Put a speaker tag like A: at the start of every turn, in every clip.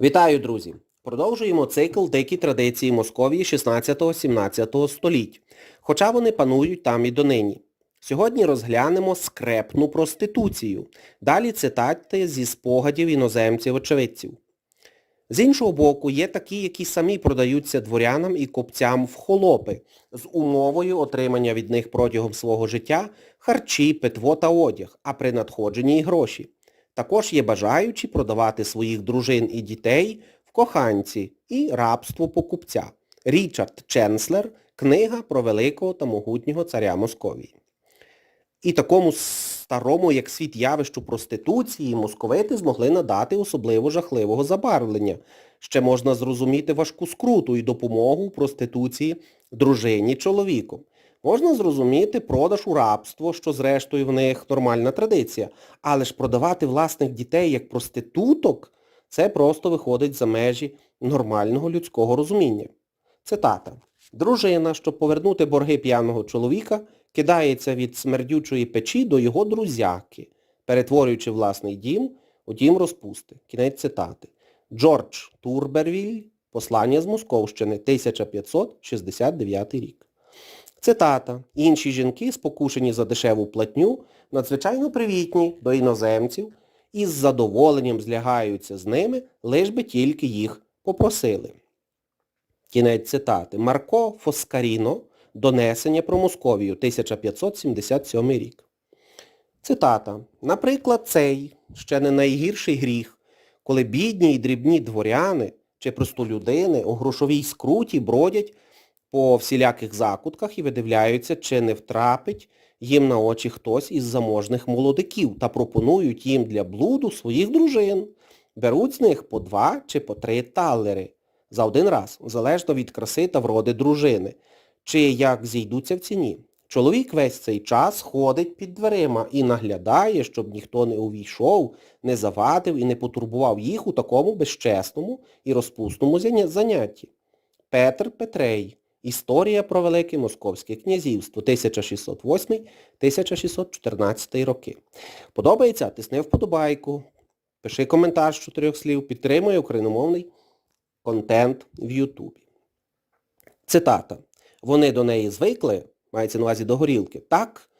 A: Вітаю, друзі! Продовжуємо цикл Дикі традиції Московії 16-17 століть, хоча вони панують там і донині. Сьогодні розглянемо скрепну проституцію. Далі цитати зі спогадів іноземців-очевидців. З іншого боку, є такі, які самі продаються дворянам і копцям в холопи з умовою отримання від них протягом свого життя харчі, питво та одяг, а при надходженні й гроші. Також є бажаючі продавати своїх дружин і дітей в коханці і рабство покупця. Річард Ченслер, книга про великого та могутнього царя Московії. І такому старому, як світ явищу проституції, московити змогли надати особливо жахливого забарвлення. Ще можна зрозуміти важку скруту і допомогу проституції дружині чоловіку. Можна зрозуміти продаж у рабство, що зрештою в них нормальна традиція. Але ж продавати власних дітей як проституток, це просто виходить за межі нормального людського розуміння. Цитата. Дружина, щоб повернути борги п'яного чоловіка, кидається від смердючої печі до його друзяки, перетворюючи власний дім у дім розпусти. Кінець цитати. Джордж Турбервіль, Послання з Московщини, 1569 рік. Цитата. Інші жінки, спокушені за дешеву платню, надзвичайно привітні до іноземців і з задоволенням злягаються з ними, лиш би тільки їх попросили. Кінець цитати. Марко Фоскаріно. Донесення про Московію, 1577 рік. Цитата. Наприклад, цей ще не найгірший гріх, коли бідні й дрібні дворяни чи простолюдини у грошовій скруті бродять по всіляких закутках і видивляються, чи не втрапить їм на очі хтось із заможних молодиків та пропонують їм для блуду своїх дружин. Беруть з них по два чи по три талери за один раз, залежно від краси та вроди дружини, чи як зійдуться в ціні. Чоловік весь цей час ходить під дверима і наглядає, щоб ніхто не увійшов, не завадив і не потурбував їх у такому безчесному і розпусному занятті. Петр Петрей. Історія про Велике Московське князівство 1608-1614 роки. Подобається? Тисни вподобайку. Пиши коментар з чотирьох слів. Підтримуй україномовний контент в Ютубі. Цитата. Вони до неї звикли, мається на увазі до горілки, так,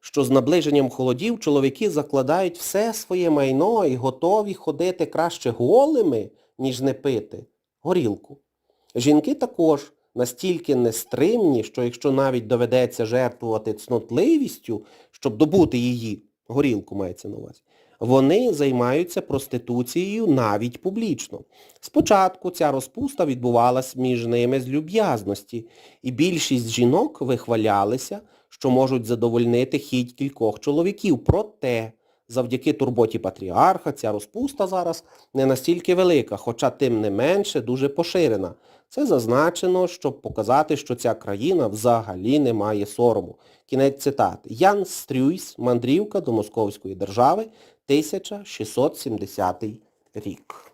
A: що з наближенням холодів чоловіки закладають все своє майно і готові ходити краще голими, ніж не пити горілку. Жінки також настільки нестримні, що якщо навіть доведеться жертвувати цнотливістю, щоб добути її, горілку мається на увазі, вони займаються проституцією навіть публічно. Спочатку ця розпуста відбувалась між ними з люб'язності, і більшість жінок вихвалялися, що можуть задовольнити хіть кількох чоловіків. Проте, завдяки турботі патріарха, ця розпуста зараз не настільки велика, хоча тим не менше дуже поширена. Це зазначено, щоб показати, що ця країна взагалі не має сорому. Кінець цитати. Ян Стрюйс, мандрівка до Московської держави, 1670 рік.